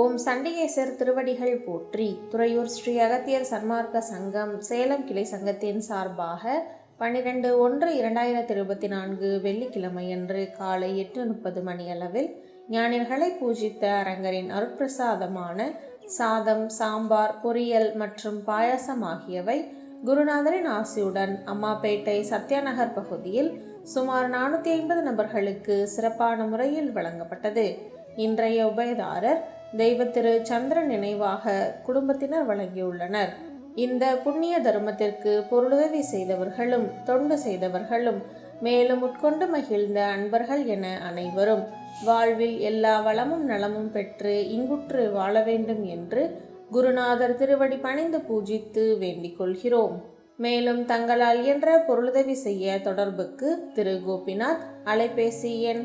ஓம் சண்டிகேசர் திருவடிகள் போற்றி. துறையூர் ஸ்ரீ அகத்தியர் சன்மார்க்க சங்கம் சேலம் கிளை சங்கத்தின் சார்பாக பன்னிரெண்டு ஒன்று இரண்டாயிரத்தி இருபத்தி நான்கு வெள்ளிக்கிழமையன்று காலை எட்டு முப்பது மணி அளவில் ஞானிகளை பூஜித்த அரங்கரின் அருட்பிரசாதமான சாதம் சாம்பார் பொரியல் மற்றும் பாயாசம் ஆகியவை குருநாதரின் ஆசியுடன் அம்மாப்பேட்டை சத்யாநகர் பகுதியில் சுமார் நானூற்றி ஐம்பது நபர்களுக்கு சிறப்பான முறையில் வழங்கப்பட்டது. இன்றைய உபயதாரர் தெய்வ திரு சந்திரன் நினைவாக குடும்பத்தினர் வழங்கியுள்ளனர். இந்த புண்ணிய தர்மத்திற்கு பொருளுதவி செய்தவர்களும் தொண்டு செய்தவர்களும் மேலும் உட்கொண்டு மகிழ்ந்த அன்பர்கள் என அனைவரும் வாழ்வில் எல்லா வளமும் நலமும் பெற்று இங்குற்று வாழ வேண்டும் என்று குருநாதர் திருவடி பணிந்து பூஜித்து வேண்டிக் கொள்கிறோம். மேலும் தங்களால் இயன்ற பொருளுதவி செய்ய தொடர்புக்கு திரு. கோபிநாத் அலைபேசி எண்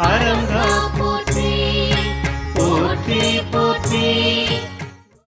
அறங்கா போற்றி போற்றி போற்றி.